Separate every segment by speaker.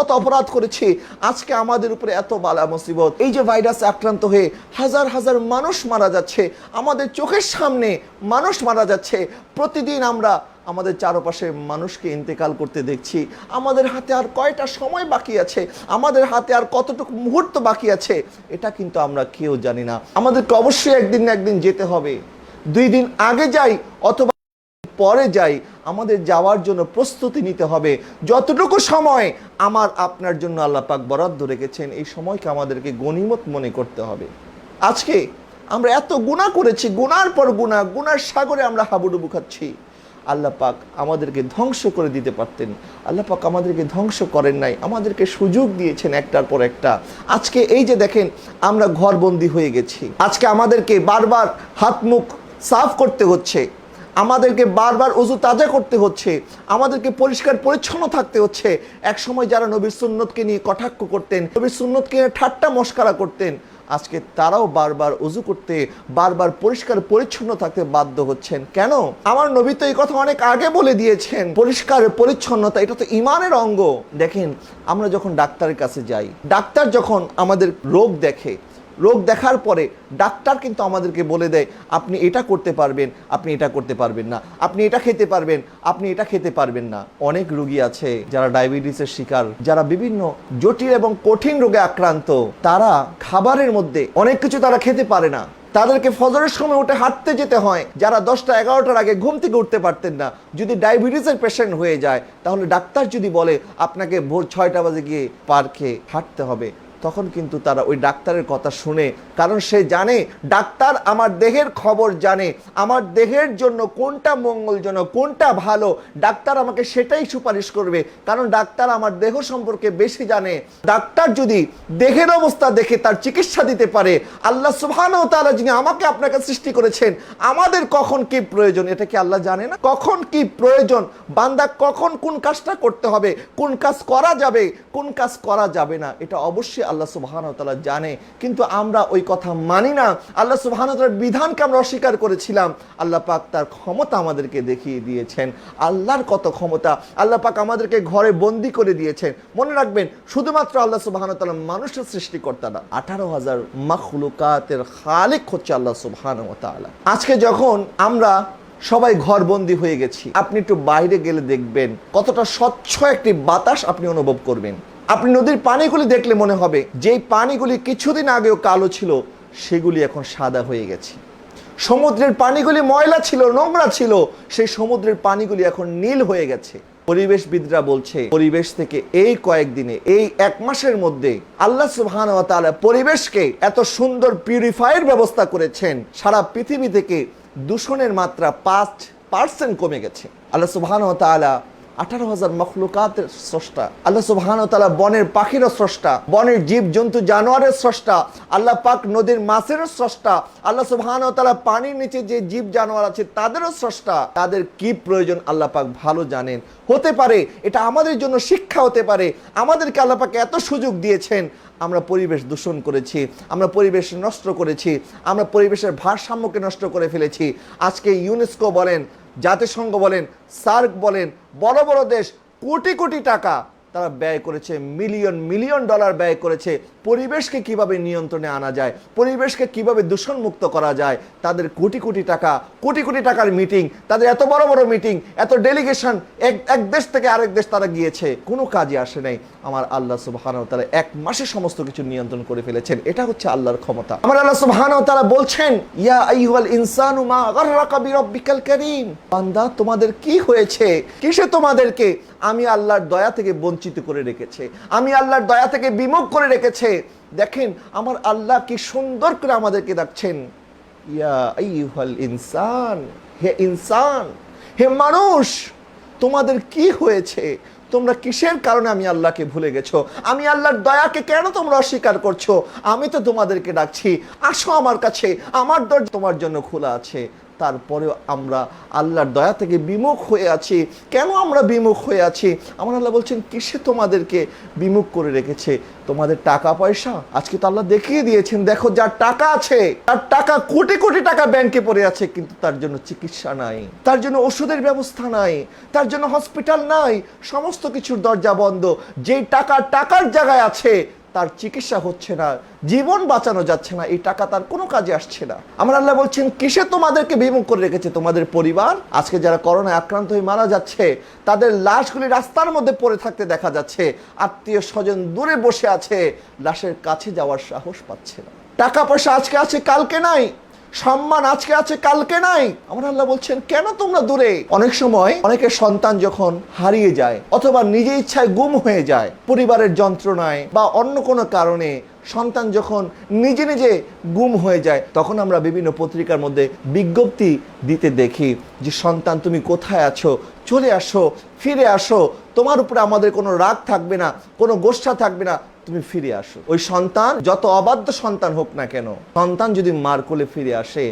Speaker 1: কত অপরাধ করেছি, আজকে আমাদের উপরে এত বালা মুসিবত। এই যে ভাইরাসে আক্রান্ত হয়ে হাজার হাজার মানুষ মারা যাচ্ছে, আমাদের চোখের সামনে মানুষ মারা যাচ্ছে, প্রতিদিন আমরা আমাদের চারপাশে মানুষকে ইন্তেকাল করতে দেখছি। আমাদের হাতে আর কয়টা সময় বাকি আছে, আমাদের হাতে আর কতটুকু মুহূর্ত বাকি আছে, এটা কিন্তু আমরা কেউ জানি না। আমাদেরকে অবশ্যই একদিন না একদিন যেতে হবে। দুই দিন আগে যাই অথবা পরে যাই আমাদের যাওয়ার জন্য প্রস্তুতি নিতে হবে। যতটুকু সময় আমার আপনার জন্য আল্লাহ পাক বরাদ্দ রেখেছেন, এই সময়কে আমাদেরকে গণিমত মনে করতে হবে। আজকে আমরা এত গুণা করেছি গুনার পর গুণা গুনার সাগরে আমরা হাবুডুবু খাচ্ছি। আল্লাহ পাক আমাদেরকে ধ্বংস করে দিতে পারতেন। আল্লাহ পাক আমাদেরকে ধ্বংস করেন নাই, আমাদেরকে সুযোগ দিয়েছেন একটার পর একটা। আজকে এই যে দেখেন, আমরা ঘরবন্দি হয়ে গেছি। আজকে আমাদেরকে বারবার হাত মুখ সাফ করতে হচ্ছে। আমাদেরকে বারবার উজু তাজা করতে হচ্ছে, আমাদেরকে পরিষ্কার পরিচ্ছন্ন থাকতে হচ্ছে। এক সময় যারা নবীর সুন্নতকে নিয়ে কটাক্ষ করতেন, নবীর সুন্নতকে নিয়ে ঠাট্টা মস্কারা করতেন, আজকে তারাও বারবার উজু করতে, বারবার পরিষ্কার পরিচ্ছন্ন থাকতে বাধ্য হচ্ছেন। কেন? আমার নবী তো এই কথা অনেক আগে বলে দিয়েছেন, পরিষ্কার পরিচ্ছন্নতা, এটা তো ইমানের অঙ্গ। দেখেন, আমরা যখন ডাক্তারের কাছে যাই, ডাক্তার যখন আমাদের রোগ দেখে রোগ দেখার পরে ডাক্তার কিন্তু আমাদেরকে বলে দেয়, আপনি এটা করতে পারবেন, আপনি এটা করতে পারবেন না। আপনি এটা খেতে পারবেন, আপনি এটা খেতে পারবেন না। অনেক রুগী আছে যারা ডায়াবেটিসের শিকার, যারা বিভিন্ন জটিল এবং কঠিন রোগে আক্রান্ত। তারা খাবারের মধ্যে অনেক কিছু তারা খেতে পারে না। তাদেরকে ফজরের সময় উঠে হাঁটতে যেতে হয়। যারা দশটা, এগারোটার আগে ঘুম থেকে উঠতে পারতেন না। যদি ডায়াবেটিসের পেশেন্ট হয়ে যায়, তাহলে ডাক্তার যদি বলে, আপনাকে ভোর ছয়টা বাজে গিয়ে পার্কে হাঁটতে হবে। তখন কিন্তু তারা ওই ডাক্তারের কথা শুনে, কারণ সে জানে, ডাক্তার আমার দেহের খবর জানে, আমার দেহের জন্য কোনটা মঙ্গলজনক, কোনটা ভালো, ডাক্তার আমাকে সেটাই সুপারিশ করবে। কারণ ডাক্তার আমার দেহ সম্পর্কে বেশি জানে। ডাক্তার যদি দেহের অবস্থা দেখে তার চিকিৎসা দিতে পারে, আল্লাহ সুবহানাহু তাআলা যিনি আমাকে আপনাকে সৃষ্টি করেছেন, আমাদের কখন কি প্রয়োজন? এটা কি আল্লাহ জানে না? কখন কি প্রয়োজন? বান্দা কখন কোন কাজটা করতে হবে? কোন কাজ করা যাবে? কোন কাজ করা যাবে না? এটা অবশ্যই আল্লাহ সুবহানাহু তাআলা জানে, কিন্তু আমরা ওই কথা মানি না। আল্লাহ সুবহানাহু তাআলার বিধানকে আমরা অস্বীকার করেছিলাম। আল্লাহ পাক তার ক্ষমতা আমাদেরকে দেখিয়ে দিয়েছেন। আল্লাহর কত ক্ষমতা, আল্লাহ পাক আমাদেরকে ঘরে বন্দি করে দিয়েছেন। মনে রাখবেন, শুধুমাত্র আল্লাহ সুবহানাহু তাআলা মানুষের সৃষ্টিকর্তা না, আঠারো হাজার মাখলুকাতের খালিক হচ্ছে আল্লাহ সুবহানাহু আজকে যখন আমরা সবাই ঘরবন্দি হয়ে গেছি, আপনি একটু বাইরে গেলে দেখবেন কতটা স্বচ্ছ একটি বাতাস আপনি অনুভব করবেন। আপনি নদীর পানিগুলি দেখলে মনে হবে, যেই পানিগুলি কিছুদিন আগেও কালো ছিল, সেগুলি এখন সাদা হয়ে গেছে। সমুদ্রের পানিগুলি ময়লা ছিল, নোংরা ছিল, সেই সমুদ্রের পানিগুলি এখন নীল হয়ে গেছে। পরিবেশবিদরা বলছে, পরিবেশ থেকে এই কয়েকদিনে এই এক মাসের মধ্যে আল্লাহ সুবহান পরিবেশকে এত সুন্দর পিউরিফায়ার ব্যবস্থা করেছেন, সারা পৃথিবী থেকে দূষণের মাত্রা পাঁচ পার্সেন্ট কমে গেছে। আল্লাহ সুবহান আঠারো হাজার মখলুকাতের স্রষ্টা। আল্লাহ সুবহান তালা বনের পাখিরও স্রষ্টা, বনের জীব জন্তু জানোয়ারের স্রষ্টা, আল্লাহ পাক নদীর মাছেরও স্রষ্টা, আল্লাহ সুবহান তালা পানির নিচে যে জীব জানোয়ার আছে তাদেরও স্রষ্টা। তাদের কি প্রয়োজন আল্লাহ পাক ভালো জানেন। হতে পারে এটা আমাদের জন্য শিক্ষা হতে পারে। আমাদেরকে আল্লাহ পাক এত সুযোগ দিয়েছেন। আমরা পরিবেশ দূষণ করেছি, আমরা পরিবেশ নষ্ট করেছি, আমরা পরিবেশের ভারসাম্যকে নষ্ট করে ফেলেছি। আজকে ইউনেস্কো বলেন জাতিসংঘ বলেন সার্ক বলেন বড় বড় দেশ কোটি কোটি টাকা তারা ব্যয় করেছে মিলিয়ন মিলিয়ন ডলার ব্যয় করেছে। পরিবেশকে কীভাবে নিয়ন্ত্রণে আনা যায়, পরিবেশকে কীভাবে দূষণমুক্ত করা যায়, তাদের কোটি কোটি টাকা, কোটি কোটি টাকার মিটিং তাদের এত বড় বড় মিটিং এত ডেলিগেশন এক এক দেশ থেকে আরেক দেশ তারা গিয়েছে। কোনো কাজে আসে নাই। আমার আল্লাহ সুবহানাহু তারা এক মাসে সমস্ত কিছু নিয়ন্ত্রণ করে ফেলেছেন। এটা হচ্ছে আল্লাহর ক্ষমতা। আমার আল্লাহ সুবহানাহু তারা বলছেন, ইয়া আইয়ুহাল ইনসানু মা গাররাকা বিরাব্বিকাল কারীম। বান্দা, তোমাদের কি হয়েছে? কিসে তোমাদেরকে? আমি আল্লাহর দয়া থেকে বঞ্চিত করে রেখেছে। আমি আল্লাহর দয়া থেকে বিমুখ করে রেখেছে। দেখেন, আমার আল্লাহ কি সুন্দর করে আমাদেরকে ডাকছেন। ইয়া ইনসান, হে ইনসান, হে মানুষ, তোমাদের কি হয়েছে? তোমরা কিসের কারণে আমি আল্লাহকে ভুলে গেছো? আমি আল্লাহর দয়াকে কেন তোমরা অস্বীকার করছ? আমি তো তোমাদেরকে ডাকছি। আসো আমার কাছে। আমার দরজা তোমার জন্য খোলা আছে। তারপরেও আমরা আল্লাহর দয়া থেকে বিমুখ হয়ে আছি। কেন আমরা বিমুখ হয়ে আছি? আমার আল্লাহ বলছেন, কিসে তোমাদেরকে বিমুখ করে রেখেছে? তোমাদের টাকা পয়সা? আজকে তো আল্লাহ দেখিয়ে দিয়েছেন, দেখো যার টাকা আছে, তার টাকা কোটি কোটি টাকা ব্যাংকে পড়ে আছে, কিন্তু তার জন্য চিকিৎসা নাই, তার জন্য ওষুধের ব্যবস্থা নাই, তার জন্য হসপিটাল নাই, সমস্ত কিছুর দরজা বন্ধ, যেই টাকা টাকার জায়গায় আছে তার চিকিৎসা হচ্ছে না, জীবন বাঁচানো যাচ্ছে না, এই টাকা তার কোনো কাজে আসছে না। আমার আল্লাহ বলছেন, কিসে তোমাদেরকে বিমুখ করে রেখেছে তোমাদের পরিবার? আজকে যারা করোনায় আক্রান্ত হয়ে মারা যাচ্ছে, তাদের লাশগুলি রাস্তার মধ্যে পড়ে থাকতে দেখা যাচ্ছে। আত্মীয় স্বজন দূরে বসে আছে, লাশের কাছে যাওয়ার সাহস পাচ্ছে না। টাকা পয়সা আজকে আছে, কালকে নাই। সম্মান আজকে আছে, কালকে নাই। আমার আল্লাহ বলছেন, কেন তোমরা দূরে? অনেক সময় অনেকের সন্তান যখন হারিয়ে যায় অথবা নিজে ইচ্ছায় গুম হয়ে যায়, পরিবারের যন্ত্রণায় বা অন্য কোনো কারণে সন্তান যখন নিজে নিজে গুম হয়ে যায়, তখন আমরা বিভিন্ন পত্রিকার মধ্যে বিজ্ঞপ্তি দিতে দেখি যে, সন্তান, তুমি কোথায় আছো? চলে আসো, ফিরে আসো। তোমার উপরে আমাদের কোনো রাগ থাকবে না, কোনো গোষ্ঠা থাকবে না। তুমি ফিরে আসো। ওই সন্তান যত অবাধ্য সন্তান হোক না কেন, সন্তান যদি মার কোলে ফিরে আসে,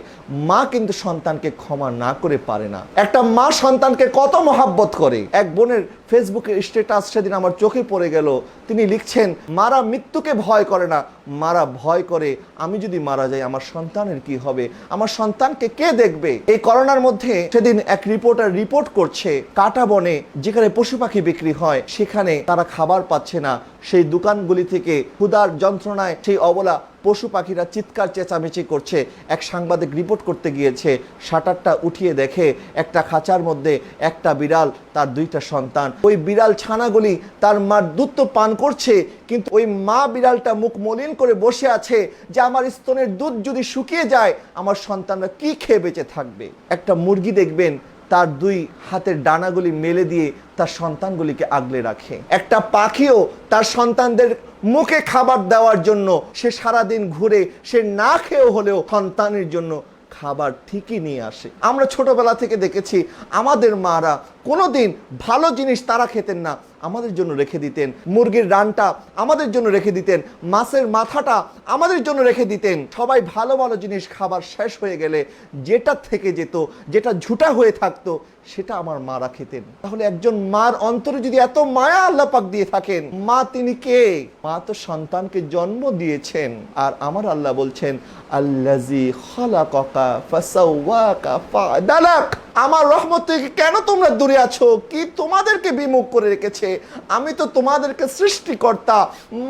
Speaker 1: মা কিন্তু সন্তানকে ক্ষমা না করে পারে না। একটা মা সন্তানকে কত মহাব্বত করে। এক বোনের ফেসবুকের স্ট্যাটাস সেদিন আমার চোখে পড়ে গেল। তিনি লিখছেন, মারা মৃত্যুকে ভয় করে না, মারা ভয় করে। আমি যদি মারা যাই, আমার সন্তানের কি হবে? আমার সন্তানকে কে দেখবে? এই করোনার মধ্যে সেদিন এক রিপোর্টার রিপোর্ট করছে, কাটা বনে যেখানে পশু পাখি বিক্রি হয়, সেখানে তারা খাবার পাচ্ছে না। সেই দোকানগুলি থেকে ক্ষুধার যন্ত্রণায় সেই অবলা পশু পাখিরা চিৎকার, চেঁচামেচি করছে। এক সাংবাদিক রিপোর্ট করতে গিয়েছে, শাটারটা উঠিয়ে দেখে একটা খাঁচার মধ্যে একটা বিড়াল, তার দুইটা সন্তান। ওই বিড়াল ছানাগুলি তার মার দুধ পান করছে, কিন্তু ওই মা বিড়ালটা মুখ মলিন করে বসে আছে যে আমার স্তনের দুধ যদি শুকিয়ে যায়, আমার সন্তানরা কি খেয়ে বেঁচে থাকবে? একটা মুরগি দেখবেন, তার দুই হাতের ডানাগুলি মেলে দিয়ে তার সন্তানগুলিকে আগলে রাখে। একটা পাখিও তার সন্তানদের মুখে খাবার দেওয়ার জন্য, সে সারাদিন ঘুরে, সে না খেয়েও হলেও সন্তানের জন্য খাবার ঠিকই নিয়ে আসে। আমরা ছোটবেলা থেকে দেখেছি, আমাদের মারা কোনোদিন ভালো জিনিস তারা খেতেন না। আমাদের জন্য রেখে দিতেন। মুরগির রানটা আমাদের জন্য রেখে দিতেন। মাছের মাথাটা আমাদের জন্য রেখে দিতেন। সবাই ভালো ভালো জিনিস খাবার শেষ হয়ে গেলে যেটা থেকে যেত, যেটা ঝুটা হয়ে থাকতো, সেটা আমার মারা খেতেন। তাহলে একজন মার অন্তরে যদি এত মায়া আল্লাহ পাক দিয়ে থাকেন, মা তিনি কে? মা তো সন্তানকে জন্ম দিয়েছেন। আর আমার আল্লাহ বলছেন ফাদালাক। আমার রহমত থেকে কেন তোমরা দূরে আছো কি তোমাদেরকে বিমুখ করে রেখেছে? আমি তো তোমাদেরকে সৃষ্টিকর্তা।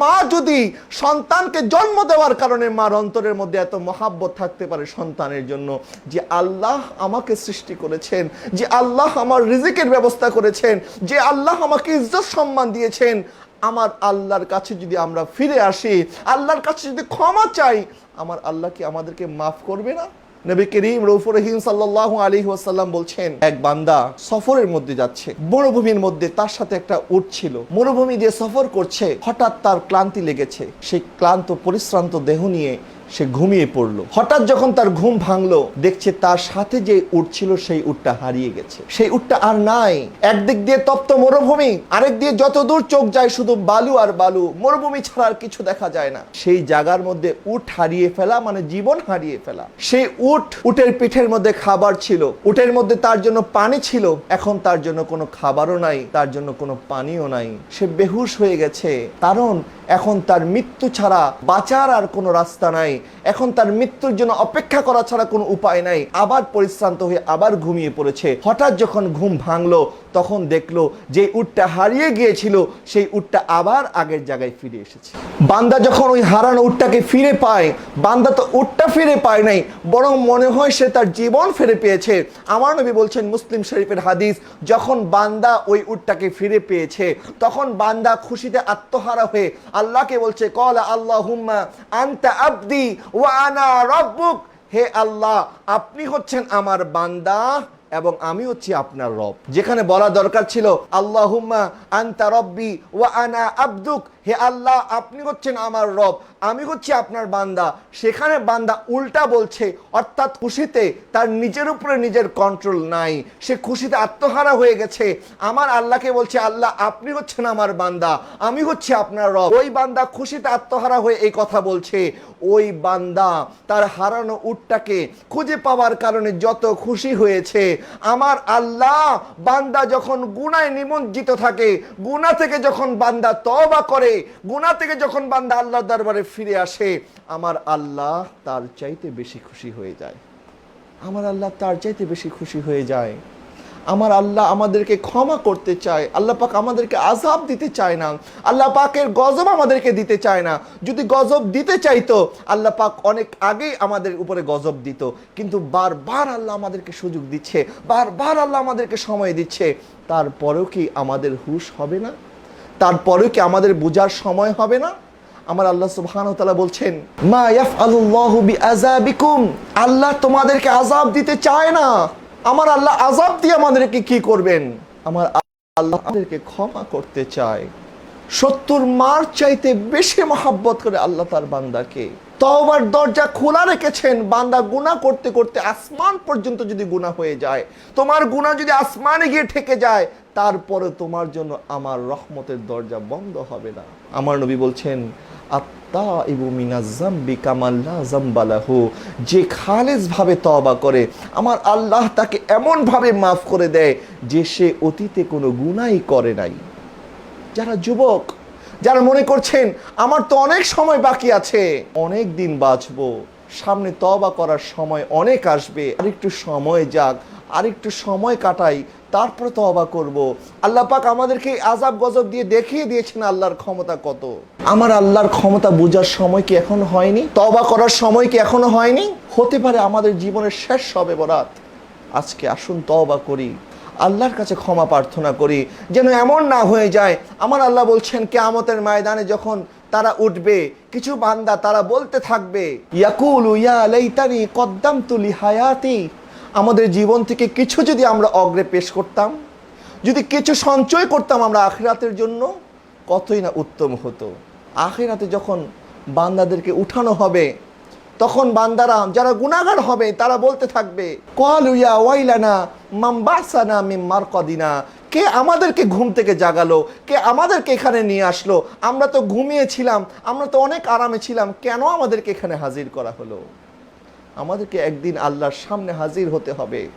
Speaker 1: মা যদি সন্তানকে জন্ম দেওয়ার কারণে মার অন্তরের মধ্যে এত মহাব্বত থাকতে পারে সন্তানের জন্য, যে আল্লাহ আমাকে সৃষ্টি করেছেন, যে আল্লাহ আমার রিজিকের ব্যবস্থা করেছেন, যে আল্লাহ আমাকে ইজ্জত সম্মান দিয়েছেন, আমার আল্লাহর কাছে যদি আমরা ফিরে আসি, আল্লাহর কাছে যদি ক্ষমা চাই, আমার আল্লাহ কি আমাদেরকে মাফ করবে না? নবী করিম রৌফুর রহিম সাল্লাহ আলী ওয়াসাল্লাম বলছেন, এক বান্দা সফরের মধ্যে যাচ্ছে, মরুভূমির মধ্যে তার সাথে একটা উট ছিল। মরুভূমি দিয়ে সফর করছে, হঠাৎ তার ক্লান্তি লেগেছে। সেই ক্লান্ত, পরিশ্রান্ত দেহ নিয়ে সে ঘুমিয়ে পড়ল। হঠাৎ যখন তার ঘুম ভাঙলো, দেখছে তার সাথে যে উট ছিল, সেই উটটা হারিয়ে গেছে। সেই উটটা আর নাই। একদিক দিয়ে তপ্ত মরুভূমি, আরেক দিয়ে যত দূর চোখ যায় শুধু বালু আর বালু। মরুভূমি ছাড়া আর কিছু দেখা যায় না। সেই জায়গার মধ্যে উট হারিয়ে ফেলা মানে জীবন হারিয়ে ফেলা। সেই উট উটের পিঠের মধ্যে খাবার ছিল। উটের মধ্যে তার জন্য পানি ছিল। এখন তার জন্য কোনো খাবারও নাই। তার জন্য কোনো পানিও নাই। সে বেহুশ হয়ে গেছে। কারণ এখন তার মৃত্যু ছাড়া বাঁচার আর কোনো রাস্তা নাই। এখন তার মৃত্যুর জন্য অপেক্ষা করা ছাড়া কোনো উপায় নাই। আবার পরিশ্রান্ত হয়ে আবার ঘুমিয়ে পড়েছে। হঠাৎ যখন ঘুম ভাঙলো তখন দেখল যে উটটা হারিয়ে গিয়েছিল, সেই উটটা আবার আগের জায়গায় ফিরে এসেছে। বান্দা যখন ওই হারানো উটটাকে ফিরে পায়, বান্দা তো উটটা ফিরে পায় নাই, বরং মনে হয় সে তার জীবন ফিরে পেয়েছে। আমার নবী বলছেন মুসলিম শরীফের হাদিস, যখন বান্দা ওই উটটাকে ফিরে পেয়েছে, তখন বান্দা খুশিতে আত্মহারা হয়ে আল্লাহকে বলছে, কল আল্লাহ হুম্মা আন্তা আব্দি ওয়া আনা রব্বুক। হে আল্লাহ, আপনি হচ্ছেন আমার বান্দা। এবং আমি হচ্ছি আপনার রব। যেখানে বলা দরকার ছিল, আল্লাহুম্মা আন্তা রব্বি ওয়া আনা আব্দুক। হে আল্লাহ, আপনি হচ্ছেন আমার রব। আমি হচ্ছি আপনার বান্দা। সেখানে বান্দা উল্টা বলছে, অর্থাৎ খুশিতে তার নিজের উপরে নিজের কন্ট্রোল নাই। সে খুশিতে আত্মহারা হয়ে গেছে। আমার আল্লাহকে বলছে, আল্লাহ, আপনি হচ্ছেন আমার বান্দা, আমি হচ্ছি আপনার রব। ওই বান্দা খুশিতে আত্মহারা হয়ে এই কথা বলছে। ওই বান্দা তার হারানো উটটাকে খুঁজে পাওয়ার কারণে যত খুশি হয়েছে। আমার আল্লাহ বান্দা যখন গুনায় নিমজ্জিত থাকে গুনা থেকে যখন বান্দা তওবা করে গুনা থেকে যখন বান্দা আল্লাহর দরবারে ফিরে আসে, আমার আল্লাহ তার চাইতে বেশি খুশি হয়ে যায়। আমার আল্লাহ তার চাইতে বেশি খুশি হয়ে যায়। আমার আল্লাহ আমাদেরকে ক্ষমা করতে চায়, আল্লাহ পাক আমাদেরকে আজাব দিতে চায় না, আল্লাহ পাকের গজব আমাদেরকে দিতে চায় না। যদি গজব দিতে চাইতো, আল্লাহ পাক অনেক আগেই আমাদের উপরে গজব দিত। কিন্তু বারবার আল্লাহ আমাদেরকে সুযোগ দিচ্ছে, বারবার আল্লাহ আমাদেরকে সময় দিচ্ছে। তারপরেও কি আমাদের হুশ হবে না? তারপরেও কি আমাদের বোঝার সময় হবে না? আমার আল্লাহ তাআলা বলছেন, মা ইয়াফআলুল্লাহু বিআযাবিকুম। আল্লাহ তোমাদেরকে আযাব দিতে চায় না। আমার আল্লাহ আযাব দিয়ে আমাদেরকে কি করবেন? আমার আল্লাহ আমাদেরকে ক্ষমা করতে চায়। সত্তর মার চাইতে বেশি মহাব্বত করে আল্লাহ তার বান্দাকে। তওবার দরজা খোলা রেখেছেন, বান্দা গুনাহ করতে করতে আসমান পর্যন্ত যদি গুনাহ হয়ে যায়, তোমার গুনাহ যদি আসমানে গিয়ে ঠেকে যায় তারপরে তোমার জন্য আমার রহমতের দরজা বন্ধ হবে না। আমার নবী বলছেন আত্মা ইবু মিনাজাম্বি কামাল্লা জাম্বালাহু যে খালেজ ভাবে তওবা করে, আমার আল্লাহ তাকে এমন ভাবে মাফ করে দেয় যে সে অতীতে কোনো গুনাই করে নাই। যারা যুবক, যারা মনে করছেন, আমার তো অনেক সময় বাকি আছে, অনেক দিন বাঁচবো, সামনে তবা করার সময় অনেক আসবে, আরেকটু সময় যাক, আরেকটু সময় কাটাই তারপরে তবা করব। আল্লাহ পাক আমাদেরকে আজাব গজব দিয়ে দেখিয়ে দিয়েছেন আল্লাহর ক্ষমতা কত। আমার আল্লাহর ক্ষমতা বোঝার সময় কি এখনও হয়নি? তবা করার সময় কি এখনও হয়নি? হতে পারে আমাদের জীবনের শেষ হবে বরাত। আজকে আসুন তবা করি। আল্লাহর কাছে ক্ষমা প্রার্থনা করি। যেন এমন না হয়ে যায়। আমার আল্লাহ বলছেন, কেয়ামতের ময়দানে যখন তারা উঠবে, কিছু বান্দা তারা বলতে থাকবে, ইয়াকুল ইয়া লাইতানি কদ্দাম তুলি হায়াতি আমাদের জীবন থেকে কিছু যদি আমরা অগ্রে পেশ করতাম, যদি কিছু সঞ্চয় করতাম আমরা আখিরাতের জন্য, কতই না উত্তম হতো। আখিরাতে যখন বান্দাদেরকে উঠানো হবে, তখন বান্দারা যারা গুনাগার হবে, তারা বলতে থাকবে কলুয়া ওয়াইলানা মাম্বাসানা মিম মারকদিনা। কে আমাদেরকে ঘুম থেকে জাগালো, কে আমাদেরকে এখানে নিয়ে আসলো? আমরা তো ঘুমিয়েছিলাম আমরা তো অনেক আরামে ছিলাম, কেন আমাদেরকে এখানে হাজির করা হলো? আমাদেরকে একদিন আল্লাহর সামনে হাজির হতে হবে।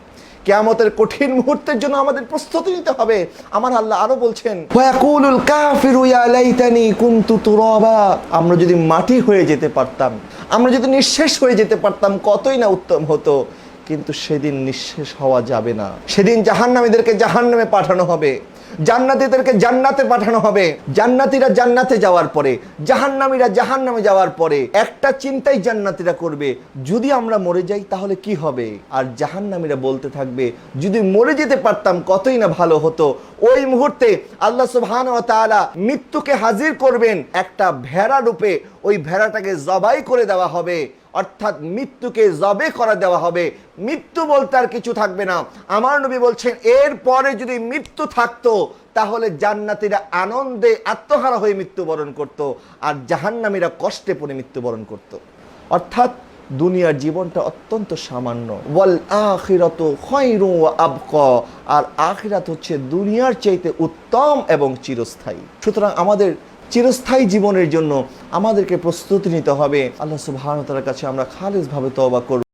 Speaker 1: কেয়ামতের কঠিন মুহূর্তের জন্য আমাদের প্রস্তুতি নিতে হবে। আমার আল্লাহ আরও বলছেন ওয়াকুলুল কাফিরু ইয়া লাইতানি কুনতু তুরাবা। আমরা যদি মাটি হয়ে যেতে পারতাম আমরা যদি নিঃশেষ হয়ে যেতে পারতাম কতই না উত্তম হতো। কিন্তু সেদিন নিঃশেষ হওয়া যাবে না। সেদিন জাহান্নামীদেরকে জাহান্নামে পাঠানো হবে। জান্নাতীদেরকে জান্নাতে পাঠানো হবে। জান্নাতীরা জান্নাতে যাওয়ার পরে, জাহান্নামীরা জাহান্নামে যাওয়ার পরে একটা চিন্তাই জান্নাতীরা করবে, যদি আমরা মরে যাই তাহলে কি হবে? আর জাহান্নামীরা বলতে থাকবে, যদি মরে যেতে পারতাম কতই না ভালো হতো। ওই মুহূর্তে আল্লাহ সুবহান ওয়া তাআলা মৃত্যুকে হাজির করবেন একটা ভেড়া রূপে। ওই ভেড়াটাকে জবাই করে দেওয়া হবে। অর্থাৎ মৃত্যুকে জবে করা দেওয়া হবে। মৃত্যু বলতে আর কিছু থাকবে না। আমার নবী বলছেন, এরপরে যদি মৃত্যু থাকতো, তাহলে জান্নাতীরা আনন্দে আত্মহারা হয়ে মৃত্যুবরণ করত আর জাহান্নামীরা কষ্টে পড়ে মৃত্যুবরণ করত। অর্থাৎ দুনিয়ার জীবনটা অত্যন্ত সামান্য। ওয়াল আখিরাত খায়রু আবকা। আর আখিরাত হচ্ছে দুনিয়ার চাইতে উত্তম এবং চিরস্থায়ী। সুতরাং আমাদের চিরস্থায়ী জীবনের জন্য আমাদেরকে প্রস্তুতি নিতে হবে। আল্লাহ তাআলার কাছে আমরা খালিসভাবে তবা করব।